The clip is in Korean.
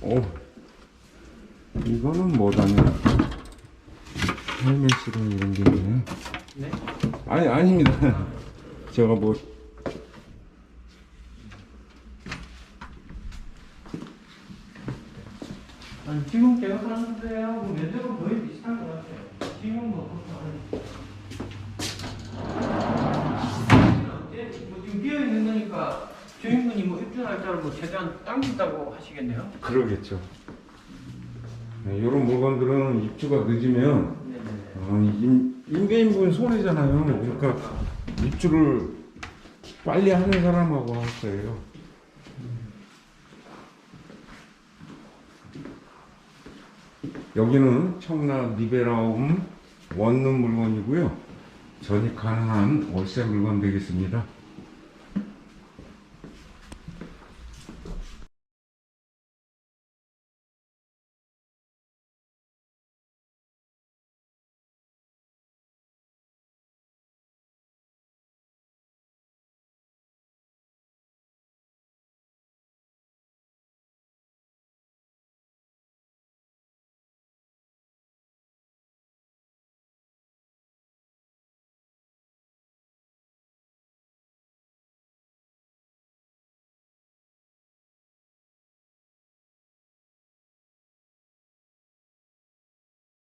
어, 이거는 뭐다냐? 헬멧이랑 이런 게 있네. 네. 아니, 아닙니다. 제가 뭐, 아니, 지금 제가 사는 데하고 면적은 거의 비슷한 것 같아요. 입주 날짜를 뭐 최대한 당긴다고 하시겠네요. 그러겠죠. 네, 이런 물건들은 입주가 늦으면. 어, 임, 임대인분 손해잖아요. 그러니까 입주를 빨리 하는 사람하고 할 거예요. 여기는 청라 리베라움 원룸 물건이고요. 전입 가능한 월세 물건 되겠습니다.